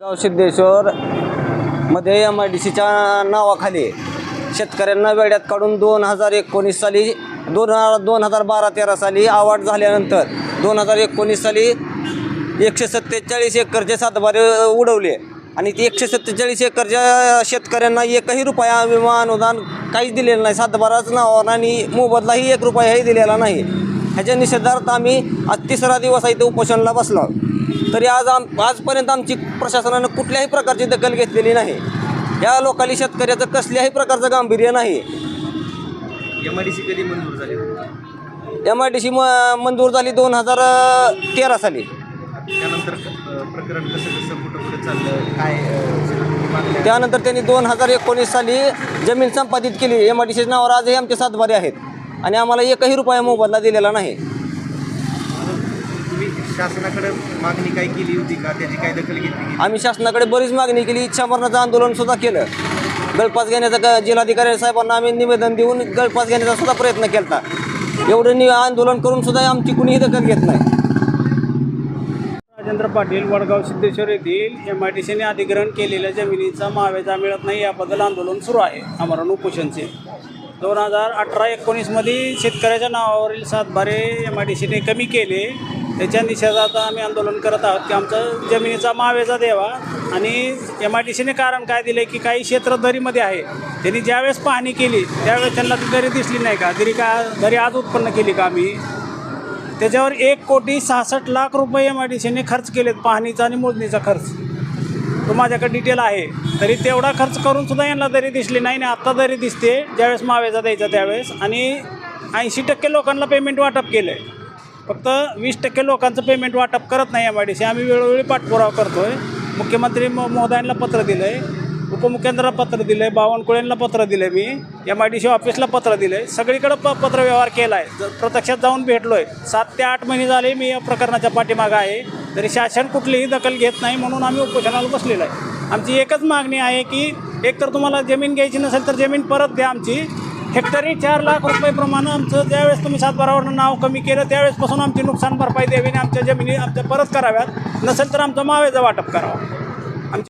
गाव सिद्धेश्वर मध्ये M I D सीच्या नावाखाली शेतकऱ्यांना वेड्यात काढून दोन हजार एकोणीस साली दोन हजार दोन हजार बारा तेरा साली आवाड झाल्यानंतर दोन हजार एकोणीस साली एकशे सत्तेचाळीस एकरचे सातबारे उडवले. आणि ते एकशे सत्तेचाळीस एकरच्या शेतकऱ्यांना एकही रुपया विमा अनुदान काहीच दिलेलं नाही. सातबाराच नावावर आणि मोबदलाही एक रुपयाही दिलेला नाही. ह्याच्या निषेधार्थ आम्ही आज तिसरा दिवस आहे इथे उपोषणाला बसलो तरी आज आम आजपर्यंत आमची प्रशासनानं कुठल्याही प्रकारची दखल घेतलेली नाही. या लोकांनी शेतकऱ्याचं कसल्याही प्रकारचं गांभीर्य नाही. एम आय डी सी कधी मंजूर झाली? एम आय डी सी म मंजूर झाली दोन हजार तेरा साली. त्यानंतर प्रकरण कसं कसं कुठं कुठं चाललं? काय त्यानंतर त्यांनी दोन हजार एकोणीस साली जमीन संपादित केली. एम आय डी सी नावावर आजही आमचे सातबारे आहेत. आणि आम्हाला एकही रुपया मोबदला दिलेला नाही. तुम्ही शासनाकडे मागणी काय केली होती का? त्याची काय दखल घेतली? आम्ही शासनाकडे बरीच मागणी केली. इच्छामरणाचं आंदोलन सुद्धा केलं. गळपास घेण्याचा जिल्हाधिकारी साहेबांना आम्ही निवेदन देऊन गळपास घेण्याचा सुद्धा प्रयत्न केला एवढं नि आंदोलन करून सुद्धा आमची कुणीही दखल घेत नाही. राजेंद्र पाटील वडगाव सिद्धेश्वर येथील एम आय डी सीने अधिग्रहण केलेल्या जमिनीचा महावेजा मिळत नाही याबद्दल आंदोलन सुरू आहे. आमरण उपोषणचे. दोन हजार अठरा एकोणीसमध्ये शेतकऱ्याच्या नावावरील सातभारे एम आय डी सीने कमी केले. त्याच्या निषेधात आम्ही आंदोलन करत आहोत की आमचा जमिनीचा मावेजा द्यावा आणि एम आय डी सीने कारण काय दिले की काही क्षेत्र दरीमध्ये आहे. त्यांनी ज्यावेळेस पाहणी केली त्यावेळेस त्यांना ती दरी दिसली नाही का? दरी का? दरी आज उत्पन्न केली का आम्ही? त्याच्यावर एक कोटी सहासष्ट लाख रुपये एम आय डी सीने खर्च केलेत पाहणीचा आणि मोजणीचा खर्च. तो माझ्याकडे डिटेल आहे. तरी तेवढा खर्च करून सुद्धा यांना जरी दिसली नाही आणि आत्ता जरी दिसते. ज्यावेळेस मावेजा द्यायचा त्यावेळेस. आणि ऐंशी टक्के लोकांना पेमेंट वाटप केलं आहे फक्त वीस टक्के लोकांचं पेमेंट वाटप करत नाही एम आय डी सी आम्ही वेळोवेळी पाठपुरावा करतो आहे मुख्यमंत्री म महोदयांना पत्र दिलं आहे उपमुख्यमंत्र्यांना पत्र दिलं आहे बावनकुळेंना पत्र दिलं आहे मी. एम आय डी सी ऑफिसला पत्र दिलं आहे सगळीकडं प पत्रव्यवहार केला आहे प्रत्यक्षात जाऊन भेटलो आहे सात ते आठ महिने झाले मी या प्रकरणाच्या पाठीमागं आहे. तरी शासन कुठलीही दखल घेत नाही म्हणून आम्ही उपोषणाला बसलेलो आहे. आमची एकच मागणी आहे की एकतर तुम्हाला जमीन घ्यायची नसेल तर जमीन परत द्या आमची. हेक्टरी चार लाख रुपयेप्रमाणे आमचं ज्यावेळेस तुम्ही सातबारावरनं नाव कमी केलं त्यावेळेसपासून आमची नुकसान भरपाई द्यावी आणि आमच्या जमिनी आमच्या परत कराव्यात. नसेल तर आमचा मावेचं वाटप करावा.